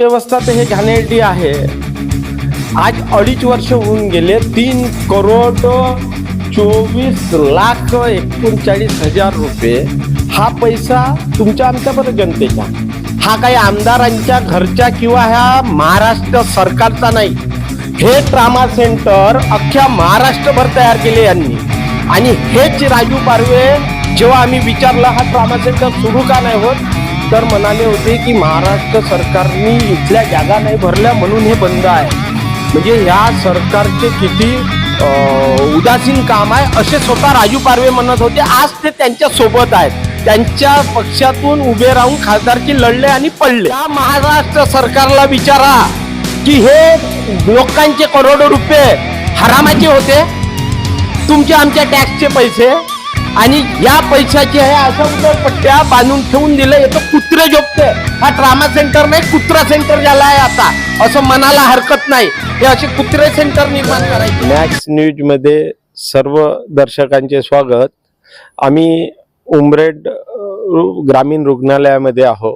व्यवस्था तर हे घाणेरडी आहे. आज अडीच वर्ष होऊन गेले तीन करोड चोवीस लाख एकोणचाळीस हजार रुपये. हा पैसा तुमच्या आमच्यापर्यंत जनतेचा हा काही आमदारांच्या घरच्या किंवा ह्या महाराष्ट्र सरकारचा नाही. हे ट्रामा सेंटर अख्ख्या महाराष्ट्रभर तयार केले यांनी. आणि हेच राजू पारवे जेव्हा आम्ही विचारलं हा ट्रामा सेंटर सुरू का नाही होत तर म्हणाले होते की महाराष्ट्र सरकारने इथल्या जागा नाही भरल्या म्हणून हे बंद आहे. म्हणजे ह्या सरकारचे किती उदासीन काम आहे असे स्वतः राजू पारवे म्हणत होते. आज ते त्यांच्यासोबत आहेत. त्यांच्या पक्षातून उभे राहून खासदारकी लढले आणि पडले. महाराष्ट्र सरकारला विचारा की हे लोकांचे करोडो रुपये हरामाचे होते. तुमचे आमच्या टॅक्सचे पैसे आणि या पैशाची आहे अशा पट्ट्या बांधून ठेवून दिलं. येतं कुत्रे झोपते हा ट्रामा सेंटर नाही कुत्रा सेंटर झाला आहे आता. असं मनाला हरकत नाही. हे असे कुत्रे सेंटर निर्माण करायचे. मॅक्स न्यूजमध्ये सर्व दर्शकांचे स्वागत. आम्ही उमरेड ग्रामीण रुग्णालयामध्ये आहो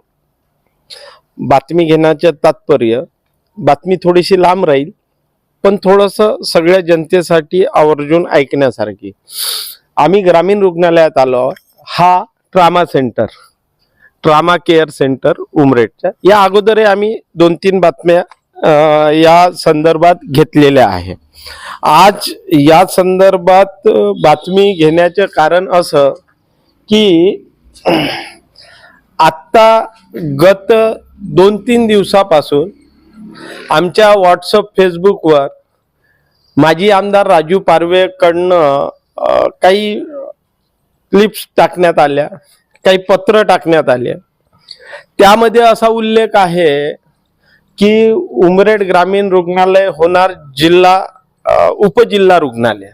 बातमी घेण्याचं तात्पर्य बातमी थोडीशी लांब राहील पण थोडस सगळ्या जनतेसाठी आवर्जून ऐकण्यासारखी. आम्ही ग्रामीण रुग्णालयात आलो आहोत. हा trauma centre trauma care centre उमरेडच्या या अगोदर आम्ही दोन तीन बातम्या या संदर्भात घेतलेल्या आहे आज या संदर्भात बातमी घेण्याचे कारण असं की आत्ता गत दोन तीन दिवसापासून आमच्या व्हॉट्सअप फेसबुकवर माजी आमदार राजू पारवेकडनं काही क्लिप्स टाकण्यात आल्या काही पत्र टाकण्यात आले. त्यामध्ये असा उल्लेख आहे की उमरेड ग्रामीण रुग्णालय होणार जिल्हा उपजिल्हा रुग्णालय.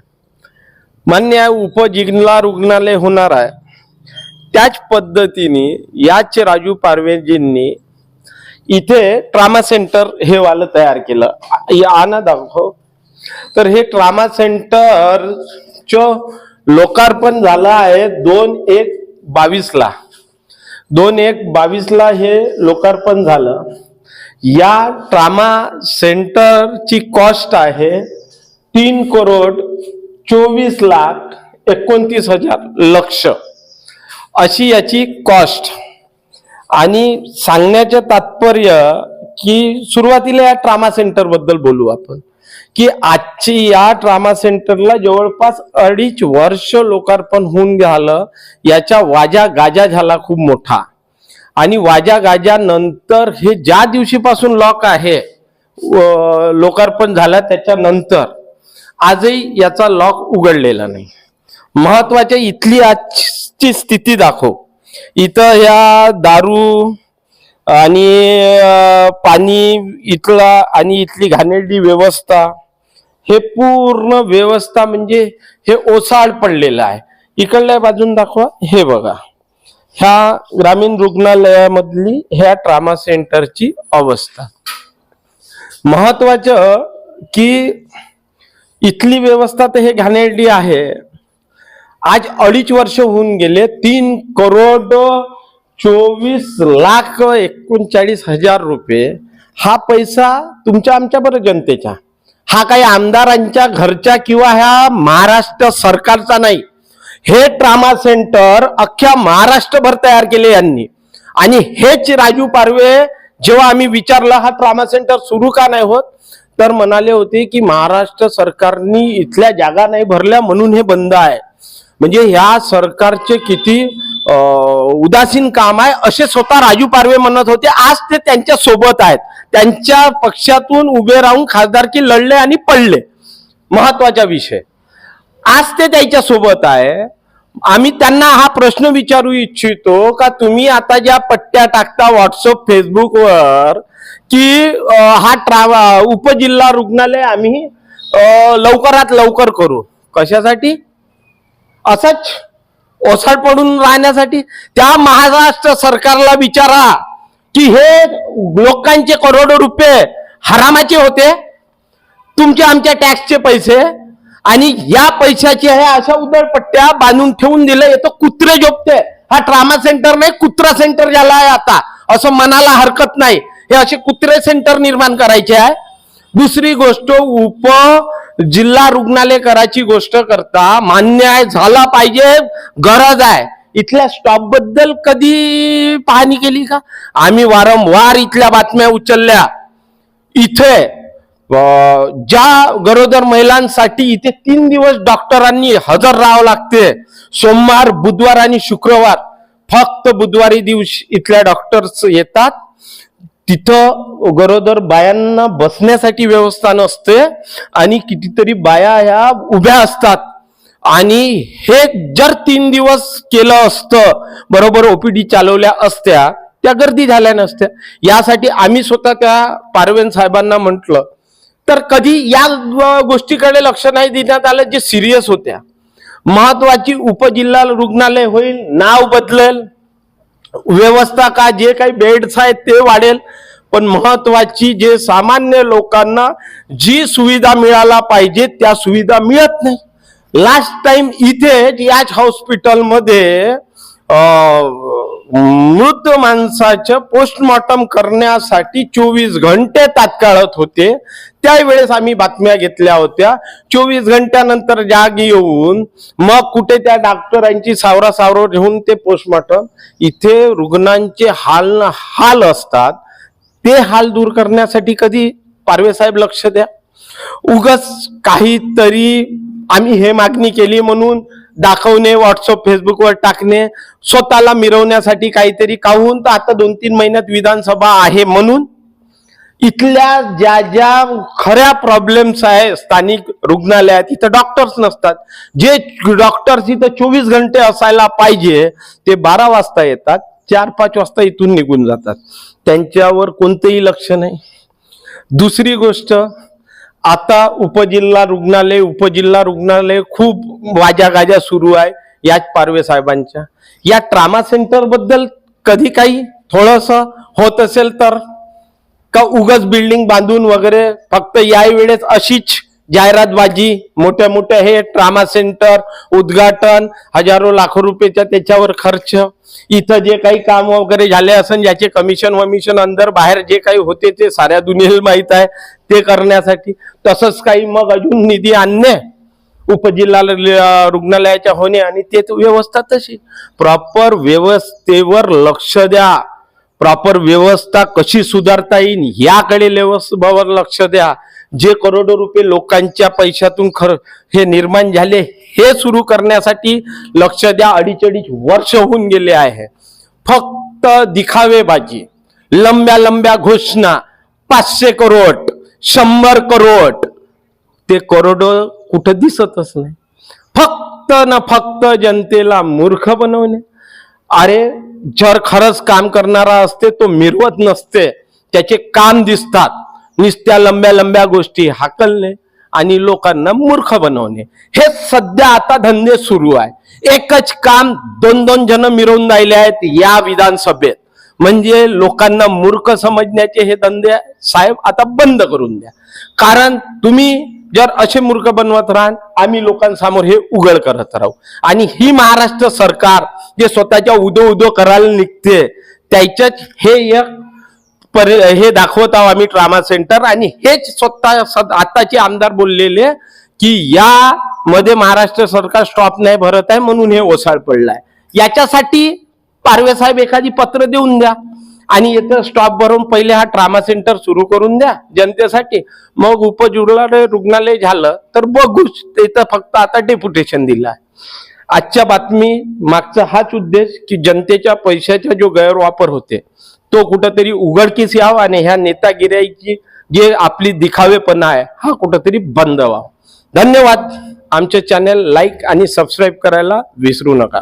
मान्य आहे उपजिल्हा रुग्णालय होणार आहे. त्याच पद्धतीने याच राजू पारवेजींनी इथे ट्रामा सेंटर हे वालं तयार केलं. आणा दाखव. तर हे ट्रामा सेंटर लोकार्पण झालं आहे दोन एक बावीस ला दोन एक बावीस ला हे लोकार्पण झालं. या ट्रामा सेंटरची कॉस्ट आहे तीन करोड चोवीस लाख एकोणतीस हजार लक्ष. अशी याची कॉस्ट. आणि सांगण्याचे तात्पर्य की सुरुवातीला या ट्रामा सेंटरबद्दल बोलू आपण. की आजची या ट्रामा सेंटरला जवळपास अडीच वर्ष लोकार्पण होऊन झालं. याच्या वाजा गाजा झाला खूप मोठा. आणि वाजा गाजा नंतर हे ज्या दिवशीपासून लॉक आहे लोकार्पण झालं त्याच्यानंतर आजही याचा लॉक उघडलेला नाही. महत्त्वाच्या इथली आजची स्थिती दाखव. इथं या दारू आणि पाणी इथला आणि इथली घाणेरडी व्यवस्था हे पूर्ण व्यवस्था म्हणजे हे ओसाड पडलेलं आहे. इकडल्या बाजून दाखवा. हे बघा. ह्या ग्रामीण रुग्णालयामधली ह्या ट्रामा सेंटरची अवस्था. महत्वाचं की इथली व्यवस्था तर हे घाणेरडी आहे. आज अडीच वर्ष होऊन गेले. तीन करोड चोवीस लाख एकोणचाळीस हजार रुपये हा पैसा तुमच्या आमच्या बरं जनतेचा हा काही आमदारांच्या घरच्या किंवा ह्या महाराष्ट्र सरकारचा नाही. हे ट्रामा सेंटर अख्ख्या महाराष्ट्रभर तयार केले यांनी. आणि हेच राजू पारवे जेव्हा आम्ही विचारलं हा ट्रामा सेंटर सुरू का नाही होत? तर म्हणाले होते की महाराष्ट्र सरकारनी इथल्या जागा नाही भरल्या म्हणून हे बंद आहे. म्हणजे ह्या सरकारचे किती उदासीन काम आहे. असे स्वतः राजू पारवे म्हणत होते. आज ते त्यांच्यासोबत आहेत. त्यांच्या पक्षातून उभे राहून खासदारकी लढले आणि पडले. महत्त्वाचा विषय. आज ते त्यांच्यासोबत आहे. आम्ही त्यांना हा प्रश्न विचारू इच्छितो का तुम्ही आता ज्या पट्ट्या टाकता व्हॉट्सअप फेसबुकवर की हा ट्रावा उपजिल्हा रुग्णालय आम्ही लवकरात लवकर करू. कशासाठी? असंच? ओसाड पडून राहण्यासाठी त्या महाराष्ट्र सरकारला विचारा की हे लोकांचे करोडो रुपये हरामाचे होते तुमच्या आमच्या टॅक्सचे पैसे आणि या पैशाचे हे अशा उधळपट्ट्या बांधून ठेवून दिलं येतो कुत्रे झोपते. हा ट्रामा सेंटर नाही कुत्रा सेंटर झाला आहे आता. असं मनाला हरकत नाही. हे असे कुत्रे सेंटर निर्माण करायचे आहे. दुसरी गोष्ट उप जिल्हा रुग्णालय करायची गोष्ट करता मान्य आहे झाला पाहिजे गरज आहे. इथल्या स्टॉपबद्दल कधी पाहणी केली का? आम्ही वारंवार इथल्या बातम्या उचलल्या. इथे ज्या गरोदर महिलांसाठी इथे तीन दिवस डॉक्टरांनी हजर राहावं लागते. सोमवार बुधवार आणि शुक्रवार. फक्त बुधवारी दिवशी इथल्या डॉक्टर्स येतात. तिथं गरोदर बायांना बसण्यासाठी व्यवस्था नसते आणि कितीतरी बाया ह्या उभ्या असतात. आणि हे जर तीन दिवस केलं असतं बरोबर ओपीडी चालवल्या असत्या त्या गर्दी झाल्या नसत्या. यासाठी आम्ही स्वतः त्या पारवेन साहेबांना म्हटलं तर कधी या गोष्टीकडे लक्ष नाही देण्यात आलं जे सिरियस होत्या. महत्वाची उपजिल्हा रुग्णालय होईल नाव बदलेल. व्यवस्था का जे काही बेड्स आहेत ते वाढेल. पण महत्वाची जे सामान्य लोकांना जी सुविधा मिळायला पाहिजे त्या सुविधा मिळत नाही. लास्ट टाइम इथे याच हॉस्पिटलमध्ये अं, मृत माणसाचं पोस्टमॉर्टम करण्यासाठी चोवीस घंटे तात्काळत होते त्यावेळेस आम्ही बातम्या घेतल्या होत्या. चोवीस घंट्यानंतर जाग येऊन मग कुठे त्या डॉक्टरांची सावरा सावर घेऊन ते पोस्टमॉर्टम इथे रुग्णांचे हाल हाल असतात. ते हाल दूर करण्यासाठी कधी? पारवे साहेब लक्ष द्या. उगच काहीतरी आम्ही हे मागणी केली म्हणून दाखवणे व्हॉट्सअप फेसबुकवर टाकणे स्वतःला मिरवण्यासाठी काहीतरी काहून तर आता दोन तीन महिन्यात विधानसभा आहे म्हणून इथल्या ज्या ज्या खऱ्या प्रॉब्लेम्स आहे स्थानिक रुग्णालयात इथं डॉक्टर्स नसतात. जे डॉक्टर्स इथं चोवीस घंटे असायला पाहिजे ते बारा वाजता येतात चार पाच वाजता इथून निघून जातात. त्यांच्यावर कोणतंही लक्ष नाही. दुसरी गोष्ट आता उपजिल्हा रुग्णालय उपजिल्हा रुग्णालय खूप वाजा गाजा सुरू आहे याच पारवे साहेबांच्या. या ट्रामा सेंटरबद्दल कधी काही थोडस होत असेल तर का उगच बिल्डिंग बांधून वगैरे फक्त या वेळेस अशीच जाहिरातबाजी मोठ्या मोठ्या हे ट्रामा सेंटर उद्घाटन हजारो लाखो रुपयाचा त्याच्यावर खर्च इथं जे काही काम वगैरे झाले असेल ज्याचे कमिशन वमिशन अंदर बाहेर जे काही होते ते साऱ्या दुनियेला माहीत आहे. ते करण्यासाठी तसंच काही मग अजून निधी आणणे उपजिल्हा ल- रुग्णालयाच्या होणे आणि ते व्यवस्था तशी. प्रॉपर व्यवस्थेवर लक्ष द्या. प्रॉपर व्यवस्था कशी सुधारता येईल याकडे व्यवस्थेवर लक्ष द्या. जे करोडो रुपये लोकांच्या पैशातून खर हे निर्माण झाले हे सुरू करण्यासाठी लक्ष द्या. अडीच अडीच वर्ष होऊन गेले आहे. फक्त दिखावेबाजी लंब्या लंब्या घोषणा पाचशे करोड. शंभर करोड. ते करोड कुठं दिसतच नाही. फक्त ना फक्त जनतेला मूर्ख बनवणे. अरे जर खरंच काम करणारा असते तो मिरवत नसते. त्याचे काम दिसतात. नुसत्या लंब्या लंब्या गोष्टी हाकलणे आणि लोकांना मूर्ख बनवणे. हे सध्या आता धंदे सुरू आहे. एकच काम दोन दोन जण मिरवून राहिले आहेत या विधानसभेत. म्हणजे लोकांना मूर्ख समजण्याचे हे धंदे साहेब आता बंद करून द्या. कारण तुम्ही जर असे मूर्ख बनवत राहाल आम्ही लोकांसमोर हे उघड करत राहू. आणि ही महाराष्ट्र सरकार जे स्वतःच्या उदो उदो करायला निघते त्याच्यात हे एक परि हे दाखवत आहोत आम्ही ट्रामा सेंटर. आणि हेच स्वतः सद- आताचे आमदार बोललेले की या मध्ये महाराष्ट्र सरकार स्टॉप नाही भरत आहे म्हणून हे ओसाळ पडलाय. याच्यासाठी पारवे साहेब एखादी पत्र देऊन द्या. आणि इथं स्टॉप भरून पहिले हा ट्रामा सेंटर सुरू करून द्या. जनतेसाठी. मग उपजिल्हा रुग्णालय झालं तर बघू. इथं फक्त आता डेप्युटेशन दिलं आहे. आजच्या बातमी मागचा हाच उद्देश की जनतेच्या पैशाचा जो गैरवापर होते तो कुठंतरी उघडकीस यावा आणि ह्या नेतागिऱ्याची जे आपली दिखावेपणा आहे हा कुठंतरी बंद व्हावा. धन्यवाद. आमचे चॅनल लाईक आणि सबस्क्राईब करायला विसरू नका.